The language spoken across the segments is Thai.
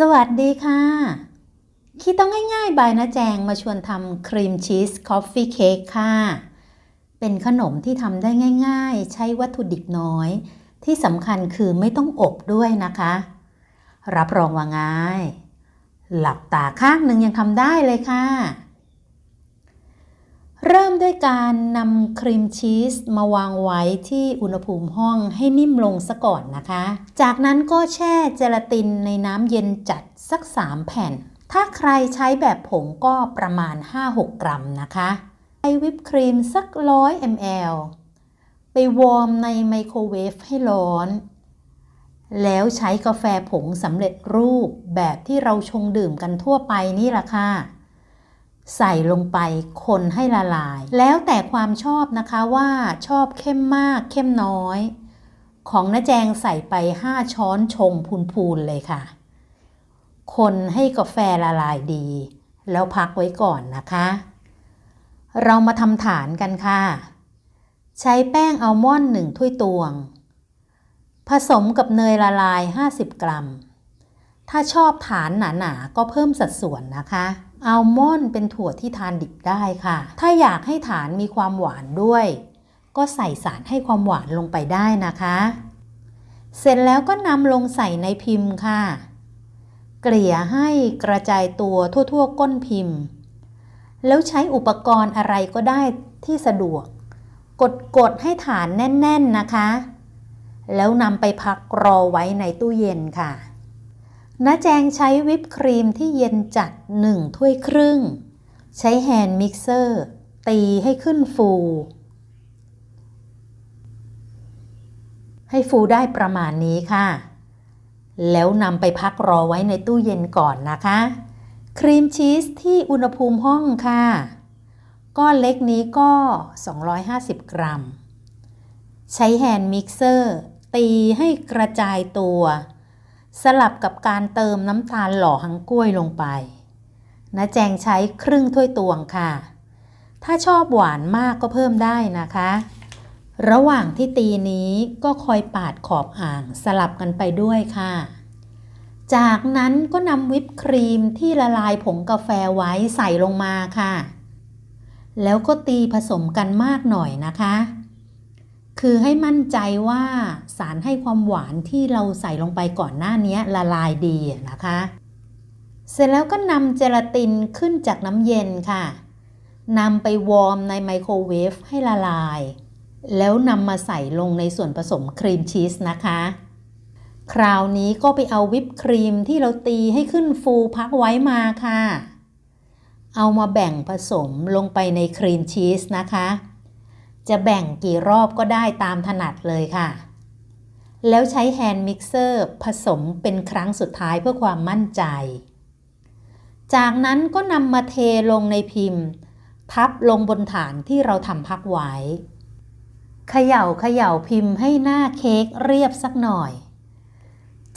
สวัสดีค่ะ คิดต้องง่ายๆ บายนะแจงมาชวนทำครีมชีสคอฟฟี่เค้กค่ะ เป็นขนมที่ทำได้ง่ายๆ ใช้วัตถุดิบน้อย ที่สำคัญคือไม่ต้องอบด้วยนะคะ รับรองว่าง่าย หลับตาข้างหนึ่งยังทำได้เลยค่ะ เริ่มด้วยการนำครีมชีสมาวางไว้ที่อุณหภูมิห้องให้นิ่มลงซะก่อนนะคะ จากนั้นก็แช่เจลาตินในน้ำเย็นจัดสัก 3 แผ่น ถ้าใครใช้แบบผงก็ประมาณ 5-6 กรัมนะคะใช้วิปครีมสัก 100 ml ไปวอร์มในไมโครเวฟให้ร้อน แล้วใช้กาแฟผงสำเร็จรูปแบบที่เราชงดื่มกันทั่วไปนี่แหละค่ะ ใส่ลงไปคนให้ละลาย แล้วแต่ความชอบนะคะว่าชอบเข้มมากเข้มน้อย ของน้าแจงใส่ไป 5 ช้อนชงพูนๆเลยค่ะ คนให้กาแฟละลายดี แล้วพักไว้ก่อนนะคะ เรามาทำฐานกันค่ะ ใช้แป้งอัลมอนด์หนึ่งถ้วยตวง ผสมกับเนยละลาย 50 กรัม ถ้าชอบฐานหนาๆก็เพิ่มสัดส่วนนะคะอัลมอนด์เป็นถั่วที่ทานดิบได้ค่ะ ถ้าอยากให้ฐานมีความหวานด้วย ก็ใส่สารให้ความหวานลงไปได้นะคะ เสร็จแล้วก็นำลงใส่ในพิมพ์ค่ะ เกลี่ยให้กระจายตัวทั่วๆ ก้นพิมพ์ แล้วใช้อุปกรณ์อะไรก็ได้ที่สะดวก กดๆให้ฐานแน่น ๆนะคะ แล้วนำไปพักรอไว้ในตู้เย็นค่ะ น้าแจงใช้วิปครีมที่เย็นจัด1ถ้วยครึ่ง ใช้แฮนด์มิกเซอร์ ตีให้ขึ้นฟู ให้ฟูได้ประมาณนี้ค่ะ แล้วนำไปพักรอไว้ในตู้เย็นก่อนนะคะ ครีมชีสที่อุณหภูมิห้องค่ะ ก้อนเล็กนี้ก็ 250 กรัม ใช้แฮนด์มิกเซอร์ ตีให้กระจายตัว สลับกับการเติมน้ำตาลหล่อหังกล้วยลงไปนะแจงใช้ครึ่งถ้วยตวงค่ะ ถ้าชอบหวานมากก็เพิ่มได้นะคะ ระหว่างที่ตีนี้ก็คอยปาดขอบอ่างสลับกันไปด้วยค่ะ จากนั้นก็นำวิปครีมที่ละลายผงกาแฟไว้ใส่ลงมาค่ะ แล้วก็ตีผสมกันมากหน่อยนะคะ คือให้มั่นใจว่าสารให้ความหวานที่เราใส่ลงไปก่อนหน้านี้ละลายดีนะคะ เสร็จแล้วก็นำเจลาตินขึ้นจากน้ำเย็นค่ะนำไปวอร์มในไมโครเวฟให้ละลาย แล้วนำมาใส่ลงในส่วนผสมครีมชีสนะคะ คราวนี้ก็ไปเอาวิปครีมที่เราตีให้ขึ้นฟูพักไว้มาค่ะ เอามาแบ่งผสมลงไปในครีมชีสนะคะ จะแบ่งกี่รอบก็ได้ตามถนัดเลยค่ะ แล้วใช้แฮนด์มิกเซอร์ผสมเป็นครั้งสุดท้ายเพื่อความมั่นใจ จากนั้นก็นำมาเทลงในพิมพ์ ทับลงบนฐานที่เราทำพักไว้เขย่าเขย่าพิมพ์ให้หน้าเค้กเรียบสักหน่อย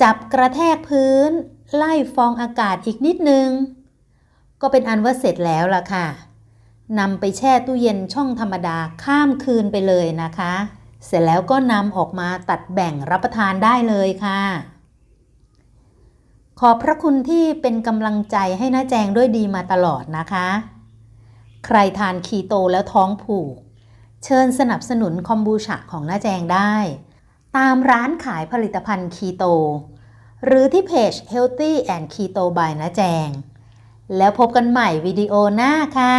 จับกระแทกพื้น ไล่ฟองอากาศอีกนิดนึง ก็เป็นอันว่าเสร็จแล้วล่ะค่ะ นำไปแช่ตู้เย็นช่องธรรมดาข้ามคืนไปเลยนะคะ เสร็จแล้วก็นำออกมาตัดแบ่งรับประทานได้เลยค่ะ ขอบพระคุณที่เป็นกำลังใจให้น้าแจงด้วยดีมาตลอดนะคะ ใครทานคีโตแล้วท้องผูก เชิญสนับสนุนคอมบูชาของน้าแจงได้ ตามร้านขายผลิตภัณฑ์คีโต หรือที่เพจ Healthy and Keto by น้าแจง แล้วพบกันใหม่วิดีโอหน้าค่ะ